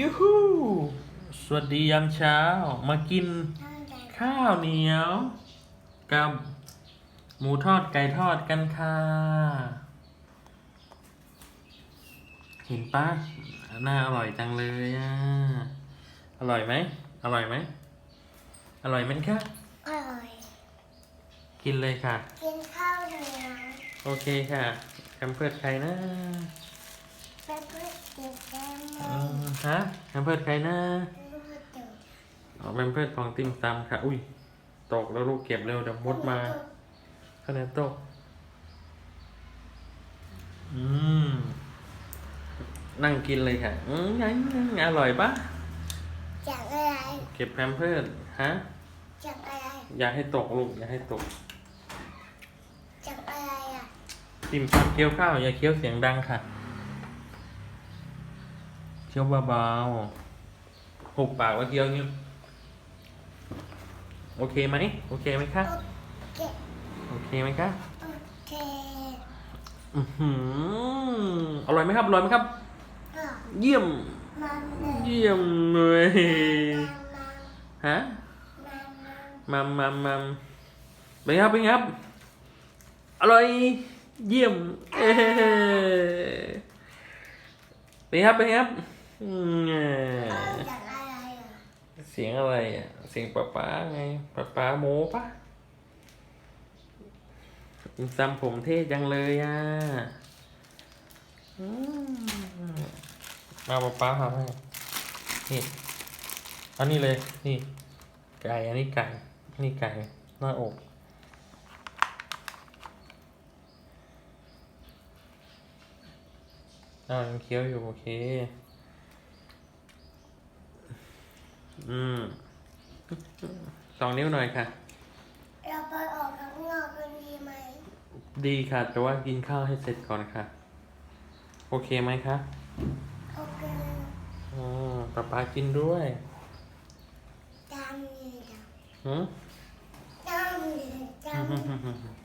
ยูฮูสวัสดียามเช้า มากินข้าวเหนียว กับ หมูทอดไก่ทอดกันค่ะ เห็นปะน่าอร่อยจังเลยอะ อร่อยไหม อร่อยไหม อร่อยไหมคะอร่อย กินเลยค่ะ กินข้าวเหนียว โอเคค่ะแคมเพิร์ดใครนะไปเพื่อ กินแก้มอืมฮะแคมเพิร์ดใครนะลูกตุ๋นอ๋อแคมเพิร์ดของติมซำค่ะ อุ้ย ตกแล้วลูกเก็บเร็วเดี๋ยวมดมาคะแนนตก อืม นั่งกินเลยค่ะ อืมงั้นอร่อยปะจากอะไรเก็บแพมเพิร์ดฮะจากอะไรอย่าให้ตกลูกอย่าให้ตกจากอะไรอะติมซำเคี้ยวข้าวอย่าเคี้ยวเสียงดังค่ะเคี้ยวเบาๆหุบปากแล้วเคี้ยวอย่างนี้โอเคไหมโอเคไหมคะ โอเค โอเคไหมคะ โอเค อือหืออร่อยไหมครับ อร่อยไหมครับก็เยี่ยมมันเลยเยี่ยมเลยฮะมันมันมัมมัมมัมเป็นไงครับ เป็นไงครับ อร่อย เยี่ยม เอ้เป็นไงครับ เป็นไงครับอืม เสียงอะไรอะ เสียงป๊าป๊าไงป๊าป๊าโมปะจำผมเท่จังเลยอะมาป๊าป๊าทำให้นี่อันนี้เลย นี่ ไก่ อันนี้ไก่ นี่ไก่ หน้าอกอ่ายังเคี้ยวอยู่โอเค อืมสองนิ้วหน่อยค่ะ เราไปออกข้างนอกกันดีไหม ดีค่ะ แต่ว่ากินข้าวให้เสร็จก่อนค่ะ โอเคไหมคะโอเคอ๋อป๊าป๊ากินด้วยจำดีจ้ะหืมจำดีจำ